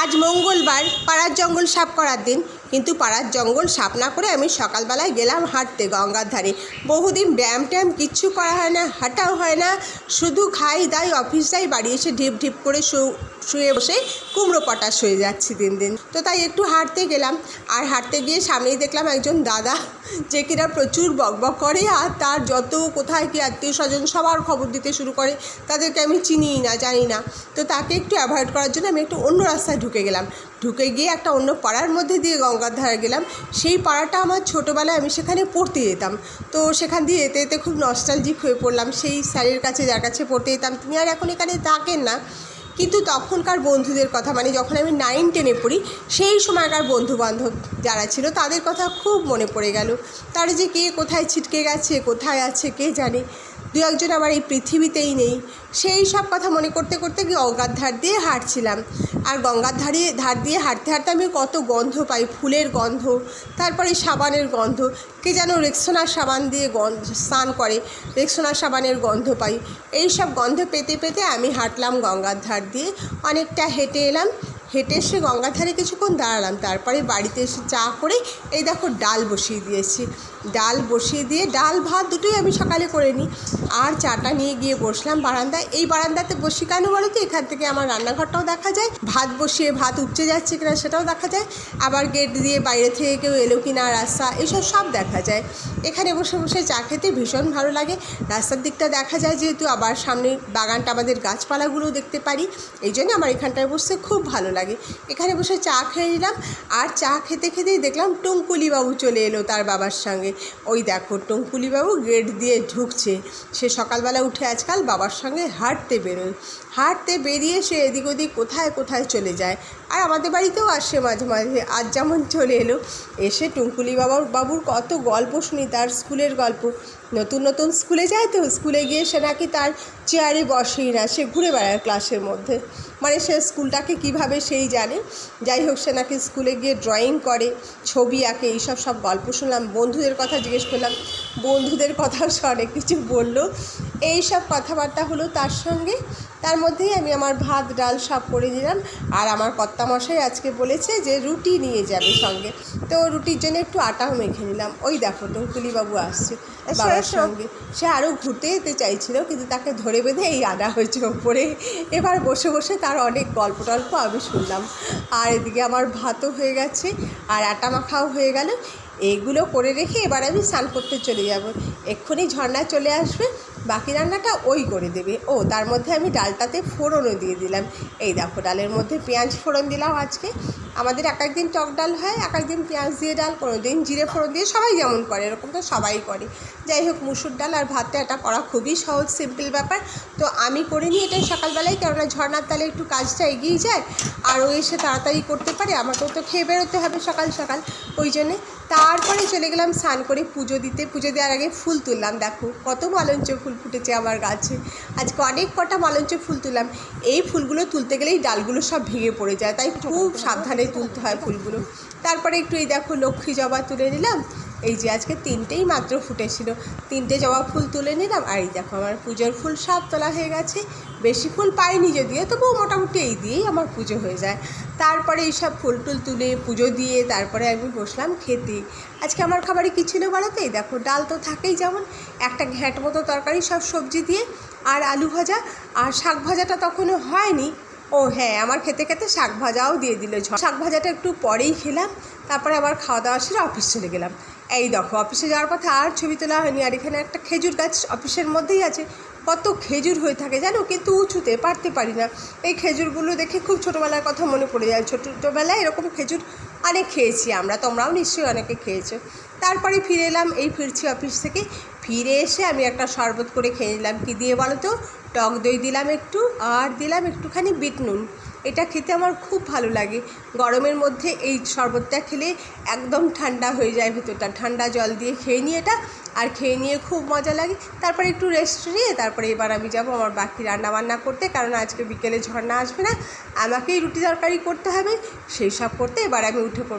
আজ মঙ্গলবার পাড়ার জঙ্গল সাফ করার দিন। কিন্তু পাড়ার জঙ্গল সাফ না করে আমি সকালবেলায় গেলাম হাঁটতে গঙ্গার ধারে। বহুদিন ব্যায়াম ট্যাম কিচ্ছু করা হয় না, হাঁটাও হয় না। শুধু খাই দাই অফিস যাই, বাড়ি এসে ঢিপ ঢিপ করে শুয়ে বসে কুমড়ো পটাশ হয়ে যাচ্ছি দিন দিন। তো তাই একটু হাঁটতে গেলাম। আর হাঁটতে গিয়ে সামনেই দেখলাম একজন দাদা, যে কিনা প্রচুর বকবক করে আর তার যত কোথায় কি আত্মীয় স্বজন সবার খবর দিতে শুরু করে। তাদেরকে আমি চিনিই না, জানি না। তো তাকে একটু অ্যাভয়েড করার জন্য আমি একটু অন্য রাস্তায় ঢুকে গেলাম। ঢুকে গিয়ে একটা অন্য পাড়ার মধ্যে দিয়ে গঙ্গার ধারে গেলাম। সেই পাড়াটা আমার ছোটোবেলায় আমি সেখানে পড়তে যেতাম। তো সেখান দিয়ে যেতে যেতে খুব নস্টালজিক হয়ে পড়লাম। সেই স্যারের কাছে, যার কাছে পড়তে যেতাম, তিনি আর এখন এখানে থাকেন না। কিন্তু তখনকার বন্ধুদের কথা মানে যখন আমি নাইন টেনে পড়ি, সেই সময়কার বন্ধু বান্ধব যারা ছিল, তাদের কথা খুব মনে পড়ে গেল। তারা যে কে কোথায় ছিটকে গেছে, কোথায় আছে, কে জানে? দু একজন আমার এই পৃথিবীতেই নেই। সেই সব কথা মনে করতে করতে গঙ্গার ধার দিয়ে হাঁটছিলাম। আর গঙ্গার ধারে, ধার দিয়ে হাঁটতে হাঁটতে আমি কত গন্ধ পাই, ফুলের গন্ধ, তারপরে সাবানের গন্ধ। কে যেন রেক্সোনার সাবান দিয়ে গন্ধ স্নান করে, রেক্সোনার সাবানের গন্ধ পাই। এই সব গন্ধ পেতে পেতে আমি হাঁটলাম গঙ্গার ধার দিয়ে অনেকটা হেঁটে এলাম। হেঁটে এসে গঙ্গার ধারে কিছুক্ষণ দাঁড়ালাম। তারপরে বাড়িতে এসে চা করে এই দেখো ডাল বসিয়ে দিয়েছি। ডাল বসিয়ে দিয়ে ডাল, ভাত দুটোই আমি সকালে করে নিই। আর চাটা নিয়ে গিয়ে বসলাম বারান্দায়। এই বারান্দাতে বসি কেন বলো তো? এখান থেকে আমার রান্নাঘরটাও দেখা যায়। ভাত বসিয়ে ভাত উপচে যাচ্ছে কিনা সেটাও দেখা যায়। আবার গেট দিয়ে বাইরে থেকে কেউ এলো কি না রাস্তা, এসব সব দেখা যায়। এখানে বসে বসে চা খেতে ভীষণ ভালো লাগে। রাস্তার দিকটা দেখা যায় যেহেতু আবার সামনে বাগানটা আমাদের গাছপালাগুলোও দেখতে পারি। এই জন্য আমার এখানটায় বসতে খুব ভালো লাগে এখানে বসে চা খেয়ে নিলাম আর চা খেতে খেতেই দেখলাম টুঙ্কুলি বাবু চলে এলো তার বাবার সঙ্গে। ওই দেখো টুঙ্কুলি বাবু গেট দিয়ে ঢুকছে। সে সকালবেলা উঠে আজকাল বাবার সঙ্গে হাঁটতে বেরোয়। হাঁটতে বেরিয়ে সে এদিক ওদিক কোথায় কোথায় চলে যায়। আর আমাদের বাড়িতেও আসে মাঝে মাঝে। আজ যেমন চলে এলো। এসে টুঙ্কুলি বাবার বাবুর কত গল্প শুনি। তার স্কুলের গল্প। নতুন নতুন স্কুলে যায় তো? স্কুলে গিয়ে সে নাকি তার চেয়ারে বসেই না, সে ঘুরে বেড়ায় ক্লাসের মধ্যে। মানে সে স্কুলটাকে কীভাবে সেই জানে? যাই হোক, সে নাকি স্কুলে গিয়ে ড্রয়িং করে, ছবি আঁকে, এইসব সব গল্প শুনলাম। বন্ধুদের কথা জিজ্ঞেস করলাম, বন্ধুদের কথাও সে অনেক কিছু বলল। এইসব কথাবার্তা হলো তার সঙ্গে তার মধ্যেই আমি আমার ভাত ডাল সব করে দিলাম। আর আমার কর্তামশাই আজকে বলেছে যে রুটি নিয়ে যাবে সঙ্গে। তো রুটির জন্য একটু আটাও মেখে নিলাম। ওই দেখো টঙ্কুলি বাবু আসছে বাবার সঙ্গে। সে আরও ঘুরতে যেতে চাইছিল কিন্তু তাকে ধরে বেঁধে এই আনা হয়েছে ওপরে। এবার বসে বসে তার অনেক গল্প টল্প আমি শুনলাম। আর এদিকে আমার ভাতও হয়ে গেছে আর আটা মাখাও হয়ে গেল। এইগুলো করে রেখে এবার আমি স্নান করতে চলে যাব। এক্ষুনি ঝর্ণা চলে আসবে। বাকি রান্নাটা ওই করে দেবে। ও, তার মধ্যে আমি ডালটাতে ফোড়নও দিয়ে দিলাম। এই দেখো, ডালের মধ্যে পেঁয়াজ ফোড়ন দিলাম আজকে। আমাদের এক একদিন টক ডাল হয়, এক একদিন পেঁয়াজ দিয়ে ডাল কোনো দিন জিরে ফোড়ন দিয়ে, সবাই যেমন করে, এরকম তো সবাই করে। যাই হোক, মুসুর ডাল আর ভাতটা এটা করা খুবই সহজ, সিম্পল ব্যাপার। তো আমি করে নিই এটাই সকালবেলায়, কেননা ঝর্নার তালে একটু কাজটা এগিয়ে যায়, আর ও এসে তাড়াতাড়ি করতে পারে, আমাকেও তো খেয়ে বেরোতে হবে সকাল সকাল। ওই জন্যে তারপরে চলে গেলাম স্নান করে পুজো দিতে। পুজো দেওয়ার আগে ফুল তুললাম, দেখো, কত মালঞ্চ ফুল। ফুটেছে আমার গাছে। আজকে অনেক কটা মালঞ্চ ফুল তুললাম। এই ফুলগুলো তুলতে গেলেই ডালগুলো সব ভেঙে পড়ে যায়, তাই খুব সাবধানে তুলতে হয় ফুলগুলো। তারপরে একটু এই দেখো লক্ষ্মী জবা তুলে নিলাম। এই যে আজকে তিনটেই মাত্র ফুটেছিল। তিনটে জবা ফুল তুলে নিলাম, আর এই দেখো আমার পুজোর ফুল সব তোলা হয়ে গেছে। বেশি ফুল পাইনি যদিও তবুও মোটামুটি এই দিয়েই আমার পুজো হয়ে যায়। তারপরে এইসব ফুল টুল তুলে পুজো দিয়ে তারপরে আমি বসলাম খেতে। আজকে আমার খাবারে কী ছিল বলতে এই দেখো, ডাল তো থাকেই যেমন। একটা ঘ্যাঁট মতো তরকারি, সব সবজি দিয়ে, আর আলু ভাজা। আর শাক ভাজাটা তখনও হয়নি। ও হ্যাঁ আমার খেতে খেতে শাক ভাজাও দিয়ে দিল শাক ভাজাটা একটু পরেই খেলাম, তারপরে আবার খাওয়া দাওয়া সেরে অফিস চলে গেলাম। এই দেখো অফিসে যাওয়ার পথে আর ছবি তোলা হয়নি, আর এখানে একটা খেজুর গাছ অফিসের মধ্যেই আছে। কত খেজুর হয়ে থাকে জানো? কিন্তু উঁচুতে পারতে পারি না। এই খেজুরগুলো দেখে খুব ছোটোবেলার কথা মনে পড়ে যায়। ছোটোবেলায় এরকম খেজুর অনেক খেয়েছি আমরা, তোমরাও নিশ্চয়ই অনেকে খেয়েছো। তারপরে ফিরে এলাম, এই ফিরছি অফিস থেকে। ফিরে এসে আমি একটা শরবত করে খেয়ে নিলাম। কী দিয়ে বলো তো টক দই দিলাম একটু, আর দিলাম একটুখানি বিট নুন। এটা খেতে আমার খুব ভালো লাগে। গরমের মধ্যে এই শরবতটা খেলে একদম ঠান্ডা হয়ে যায় ভেতরটা। ঠান্ডা জল দিয়ে খেয়ে নিই এটা, আর খেয়ে নিয়ে খুব মজা লাগে। তারপরে একটু রেস্ট নিয়ে তারপরে এবার আমি যাব আমার বাকি রান্না বান্না করতে, কারণ আজকে বিকেলে ঝর্ণা আসবে না। আমাকেই রুটি তরকারি করতে হবে, সেই সব করতে এবার আমি উঠে পড়ব।